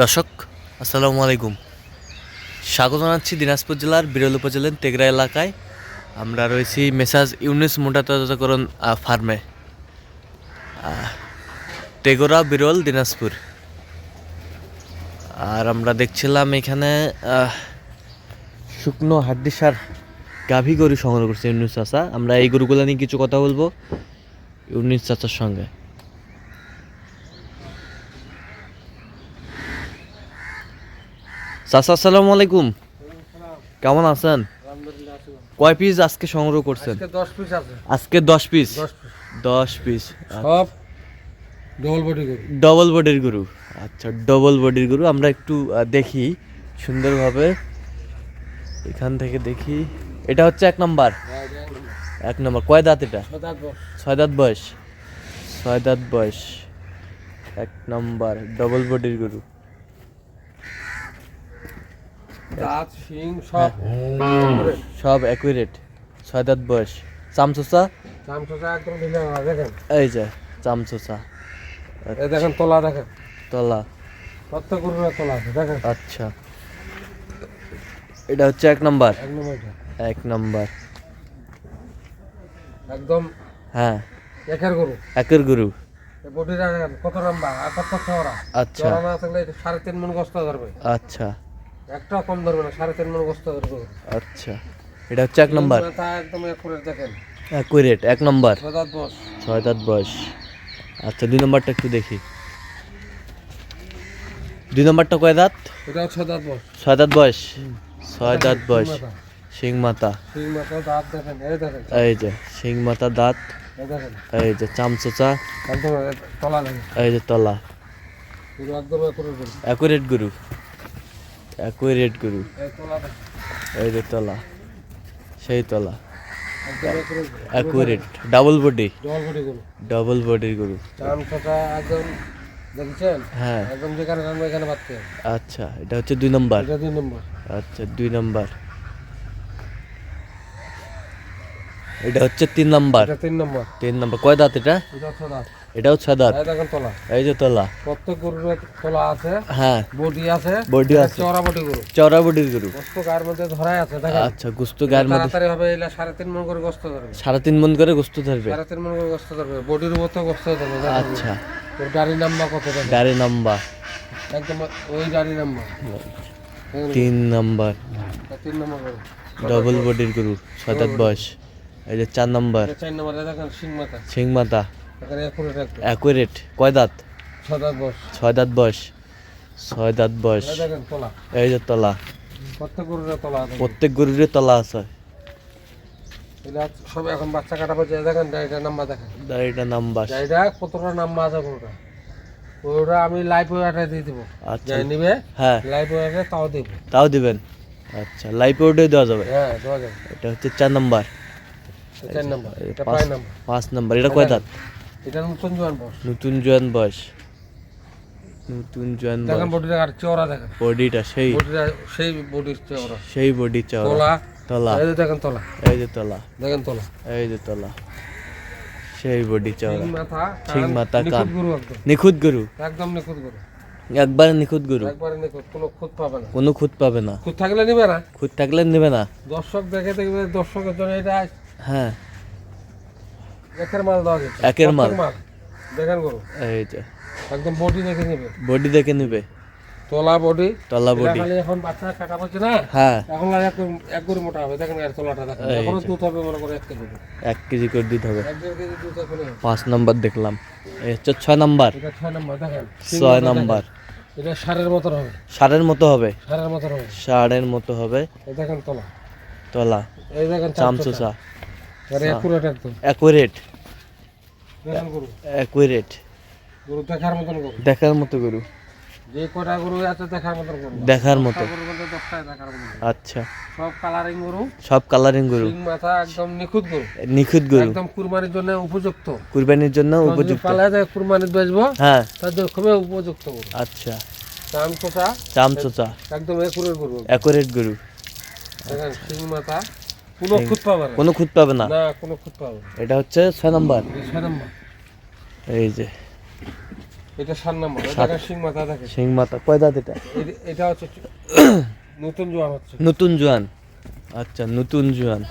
দর্শক আসসালামু আলাইকুম। স্বাগত জানাচ্ছি দিনাজপুর জেলার বিরল উপজেলার তেগরা এলাকায়। আমরা রয়েছি মেসাজ ইউনিস মোটা তজাতকরণ আহ, ফার্মে। তেগরা বিরল দিনাজপুর। আর আমরা দেখছিলাম এখানে শুকনো হাড্ডিসার গাভী গরু সংগ্রহ করছে ইউনিস চাচা। আমরা এই গরুগুলো নিয়ে কিছু কথা বলব ইউনিস চাচার সঙ্গে। চাচা আসসালামু আলাইকুম। কেমন আছেন? কয় পিস আজকে সংগ্রহ করছেন? আজকে দশ পিস দশ পিস সব ডবল বডি করি ডবল বডির গরু। আচ্ছা ডবল বডির গরু। আমরা একটু দেখি সুন্দরভাবে। এখান থেকে দেখি। এটা হচ্ছে এক নাম্বার। এক নম্বর। কয় দাঁত এটা? ছয় দাঁত বয়স। ছয় দাঁত বয়স। এক নাম্বার ডবল বডির গরু। দাঁত শিং সব। সব অ্যাকুরেট ছয় দাঁত বয়স। চামচোচা? একদম দেখেন। এই যে চামচোচা। দেখেন তোলা দেখেন। তলা। গরুর তোলা আছে দেখেন। আচ্ছা। এটা হচ্ছে এক নাম্বার? এক নম্বরটা এক নাম্বার। একদম হ্যাঁ। একের গরু। একের গরু। কত লম্বা আর কত চওড়া? আচ্ছা। না থাকলে সাড়ে তিন মন গোস্ত ধরবে। আচ্ছা। একটা কম ধরবে না সাড়ে তিন মন গোস্ত ধরবে। আচ্ছা এটা হচ্ছে এক নাম্বার। তা একদম একুরেট দেখেন। অ্যাকুরেট এক নাম্বার। ছয় দাঁত বয়স। আচ্ছা দুই নাম্বারটা একটু দেখি। দুই নাম্বারটা কয় দাঁত? এটাও ছদাত বস ছয় দাঁত বয়স? ছয় দাঁত বয়স। শিং মাথা। শিং মাথা দাঁত দেখেন এই দেখেন। এই যে শিং মাথা দাঁত। এই যে চামচোচা। এই যে তলা। একদম একুরেট গরু। গরু অ্যাকুরেট গরু। এই যে তলা সেই তলা। অ্যাকুরেট ডাবল বডি ডাবল বডির গরু। একদম দেখছেন? হ্যাঁ। একদম যেখানে জানব এখানে পাচ্ছে আচ্ছা এটা হচ্ছে দুই নাম্বার। এটা দুই নম্বর। আচ্ছা দুই নাম্বার। এটা হচ্ছে তিন নাম্বার। তিন নম্বর। তিন নাম্বার। কয় দাঁত এটা? এটাও ছয় দাঁত এই যে তলা। প্রত্যেক গরুর তলা আছে হ্যাঁ। বডি আছে বডি আছে। চওড়া বডি গরু। চওড়া বডির গরু। গোস্ত গায়ের মধ্যে ধরাই আছে দেখেন। আচ্ছা গুস্ত গায়ের মধ্যে তাড়াতাড়ি হবে এলা সাড়ে তিন মন করে গোস্ত ধরবে। সাড়ে তিন মন করে গুস্ত ধরবে। সাড়ে তিন মন করে গোস্ত ধরবে। বডির উপর তো গোস্ত ধরবে আচ্ছা। তোর গাড়ির নাম্বার কত দেখেন? গাড়ি নাম্বার। একদম ওই গাড়ির নাম্বার। তিন নাম্বার। তিন নম্বর ডবল বডির গরু ছয় দাঁত বয়স। এই যে চার নাম্বার। চার নম্বরে দেখেন সিং মাথা। সিং মাথা। অ্যাকুরেট কয় দাঁত? ছয় দাঁত বয়স। ছয় দাঁত বয়স। এই যে তলা। প্রত্যেক গরুর তলা আছে। সব এখন বাচ্চা কাটা দেখেন নাম্বার দেখেন। নাম্বার কতটা নাম্বার আছে গরুটা? আমি লাইভ ওয়াটার দিয়ে দিব। আচ্ছা। নিবে হ্যাঁ। লাইভ ওয়াটার তাও দিব। তাও দিবেন? আচ্ছা লাইভ ওডে দেওয়া যাবে? হ্যাঁ দেওয়া যাবে। এটা হচ্ছে চার নাম্বার চার নাম্বার এটা পাঁচ নাম্বার পাঁচ নাম্বার এটা কয় দাঁত? এটা নতুন জোয়ান বস। নতুন জোয়ান বয়স নতুন জোয়ান দেখেন বডিটা আর চওড়া দেখেন। বডিটা সেই বডিটা সেই বডির চওড়া। সেই বডি চওড়া। তোলা। তলা। এই যে দেখেন তোলা। এই যে তলা। দেখেন তোলা। এই যে তলা। সেই বডি চওড়া। শিং মাথা কান, নিখুঁত। গরু একদম। নিখুঁত গরু। একদম নিখুঁত গরু। একবারে নিখুঁত গরু। একবারে নিখুঁত কোনো খুঁত পাবে না। কোনো খুঁত পাবে না। খুঁত থাকলে নিবে না। খুঁত থাকলে নেবে না। দর্শক দেখে দেখবে দর্শকের জন্য এটা হ্যাঁ। একের মাল দেওয়া একের মাল। দেখেন গরু। এই একদম বডি দেখে নিবে। বডি দেখে নেবে। তোলা বডি তলা বডি এখন বাচ্চা কাটা পড়ছে না? হ্যাঁ। এখন আর এক গরু মোটা হবে। দেখেন তোলাটা দেখেন। এখনও। দুধ হবে মনে করে এক কেজি এক কেজি করে দিতে হবে। কেজি দুধ হবে। পাঁচ নাম্বার দেখলাম। এই হচ্ছে ছয় নাম্বার। এটা ছয় নম্বর দেখেন। ছয় নাম্বার এটা সারের মতন হবে। ষাঁড়ের মতো হবে। সারের মতন হবে। ষাঁড়ের মতো হবে। এই দেখেন তোলা। তলা। এই দেখেন চামচোচা। এর একুরেট একদম। গরু অ্যাকুরেট গরু? দেখার মতন গরু? দেখার মতো গরু। যে কটা গরু আছে দেখার মতন গরু। দেখার মতো। গরু বলতে দশটায় দেখার মতন আচ্ছা। সব কালারিং গরু। সব কালারিং গরু। মাথা একদম নিখুঁত গরু। নিখুঁত গরু। একদম কুরবানির জন্য উপযুক্ত। কুরবানির জন্য উপযুক্ত। পালা যায় কুরবানি বেচবো হ্যাঁ। তার খুবই উপযুক্ত গরু। আচ্ছা। দাম কোথা চামচোচা। একদম একুরের গরু। অ্যাকুরেট গরু। দেখেন সিং মাথা। কোনো খুঁত পাবে না। কোনো খুঁত পাবে না। না কোনো খুঁত পাবে এটা হচ্ছে ছয় নাম্বার। ছয় নম্বর। এই যে এটা সাত নম্বর। এটা সিং মাথা দেখে। শিং মাথা কয় দাঁত এটা? এটা হচ্ছে নতুন জোয়ান হচ্ছে। নতুন জোয়ান। আচ্ছা নতুন জোয়ান।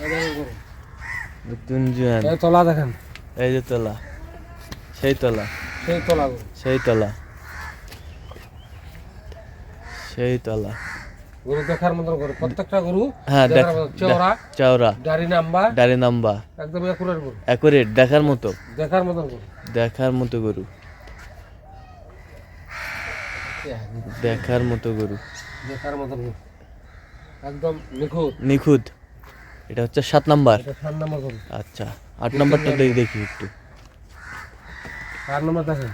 নতুন জোয়ান। এই তলা দেখেন। এই যে তলা সেই তলা সেই তলা। সেই তলা সেই তলা। গরু দেখার মতন গরু। প্রত্যেকটা গরু হ্যাঁ চওড়া চাওরা গাড়ি নাম্বার ডারে নাম্বা একদম একুরেট গরু। অ্যাকুরেট দেখার মতো। দেখার মতন গরু। দেখার মতো গরু। দেখার মতো গরু। দেখার মতন গরু। একদম নিখুঁত। নিখুঁত। এটা হচ্ছে সাত নাম্বার। সাত নম্বর গরু। আচ্ছা আট নাম্বারটা দেখি দেখি একটু। চার নম্বর দেখেন।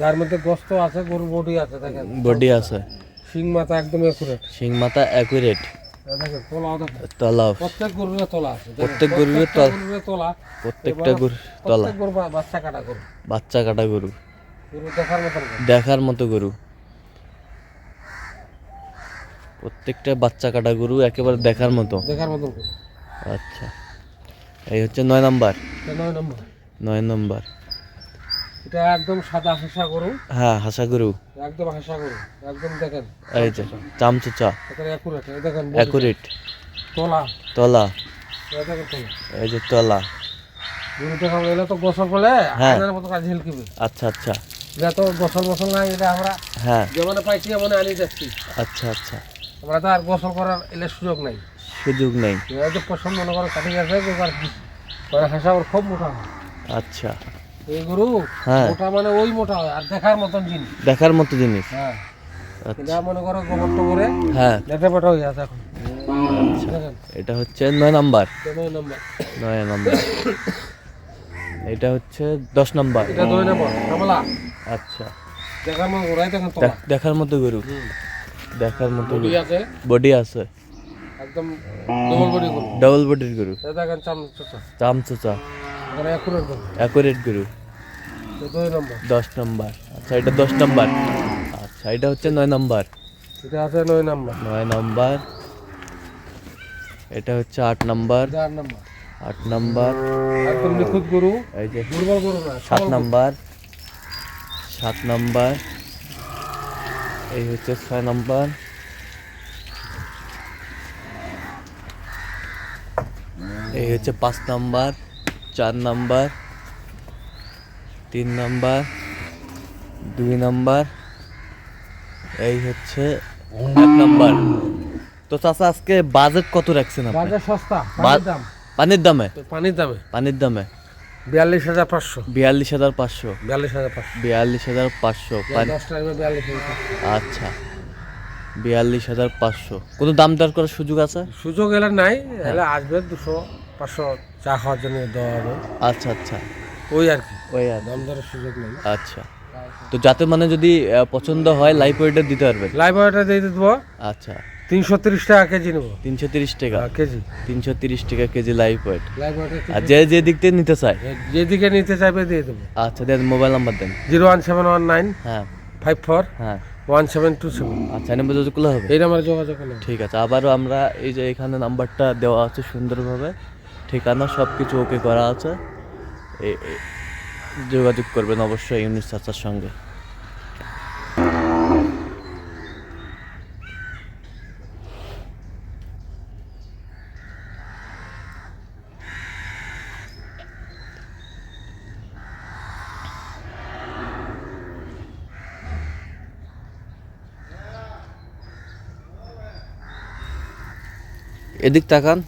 যার মধ্যে গোস্ত আছে গরু বডি আছে দেখেন। বডি আছে। শিং মাথা একদম একুরেট শিং মাথা তোলাও তলা প্রত্যেক গরুর তোলা আছে প্রত্যেক গরুরে তলা। প্রত্যেকটা গরু তলা। বাচ্চা কাটা গরু। বাচ্চা কাটা গরু। গরু দেখার মতো গরু। প্রত্যেকটা বাচ্চা কাটা গরু একেবারে দেখার মতো। দেখার আচ্ছা। এই হচ্ছে নয় নাম্বার। নয় নম্বর। নয় নাম্বার। এটা একদম সাদা হাসা গরু। হ্যাঁ হাসা গরু। একদম হাসা গরু। একদম দেখেন এই যে চামচুচা। এখানে একুরেট এই দেখেন অ্যাকুরেট তোলা। তলা। এই যে তলা। গরু দেখা এলে তো গোসল করলে হ্যাঁ। মতো কাজ ঝিলকিবে আচ্ছা আচ্ছা। এটা তো গোসল গোসল নাই এটা আমরা হ্যাঁ। যেমন পাইছি এমন আনি যাচ্ছি। আচ্ছা আচ্ছা। আমরা তো আর গোসল করার এলে সুযোগ নাই। সুযোগ নেই। পছন্দ মনে করে কাটি গেছে হাসা ওর খুব মোটা আচ্ছা। এই গরু হ্যাঁ। মোটা মানে ওই মোটা হয় আর দেখার মতন জিনিস। দেখার মতো জিনিস। হ্যাঁ। এটা মনে করো গোবর টোবরে হ্যাঁ। লেটে পেটে হয়ে আছে এখন। আচ্ছা। এটা হচ্ছে নয় নাম্বার। দুই নম্বর। নয় নাম্বার। এটা হচ্ছে দশ নাম্বার। এটা নম্বর আচ্ছা। দেখার মতো ঘোরাই দেখেন দেখার মতো গরু। দেখার মতো বডি আছে? বডি আছে। একদম ডবল বডি গরু। ডাবল বডির গরু। দেখেন চাম চোচা অ্যাকুরেট গরু। দশ নাম্বার। আচ্ছা এটা দশ নাম্বার। আচ্ছা এটা হচ্ছে নয় নাম্বার। এটা আছে নয় নম্বর। নয় নাম্বার। এটা হচ্ছে আট নাম্বার। আট নম্বর। নিখুঁত গরু? এই যে দুর্বল গরু না সাত। নাম্বার। সাত নাম্বার। এই হচ্ছে ছয় নাম্বার। এই হচ্ছে পাঁচ নাম্বার। চার নাম্বার তিন নাম্বার দুই নাম্বার এই হচ্ছে এক নাম্বার। তো চাচা আজকে বাজেট কত রাখছেন আপনি? বাজার সস্তা পানির দাম। পানির দামে? পানির দামে। পানির দামে। বিয়াল্লিশ হাজার পাঁচশো। বিয়াল্লিশ হাজার পাঁচশো। বিয়াল্লিশ হাজার পাঁচশো। বিয়াল্লিশ হাজার পাঁচশো। আচ্ছা। বিয়াল্লিশ হাজার পাঁচশো। কোনো দাম দর করার সুযোগ আছে? সুযোগ এলে নাই এলে আসবে দুশো। পাঁচশো চা খাওয়ার জন্য দেওয়া হবে। আচ্ছা আচ্ছা। ওই আর কি। ওই আর দাম দরের সুযোগ নেই। আচ্ছা। তো যাতে মানে যদি পছন্দ হয় লাইফ ওয়েটার দিতে পারবেন? লাইভ ওয়েটা দিয়ে দেবো। আচ্ছা। তিনশো তিরিশ টাকা কেজি নেব। তিনশো তিরিশ টাকা? কেজি। তিনশো তিরিশ টাকা কেজি লাইফ ওয়েট আর যে যে দিক থেকে নিতে চায়? যেদিকে নিতে চাইবে দিয়ে দেবো। আচ্ছা দেন মোবাইল নাম্বার দেন। Zero one seven one nine হ্যাঁ। ফাইভ ফোর হ্যাঁ। One seven two seven. আচ্ছা নাম্বার যোগাযোগ করলে হবে? এই নাম্বারে যোগাযোগ করলে ঠিক আছে আবারও আমরা এই যে এখানে নাম্বারটা দেওয়া আছে সুন্দরভাবে। ঠিকানা সব কিছু ওকে করা আছে। যোগাযোগ করবেন অবশ্যই ইউনিট চাচার সঙ্গে। এদিক তাকান।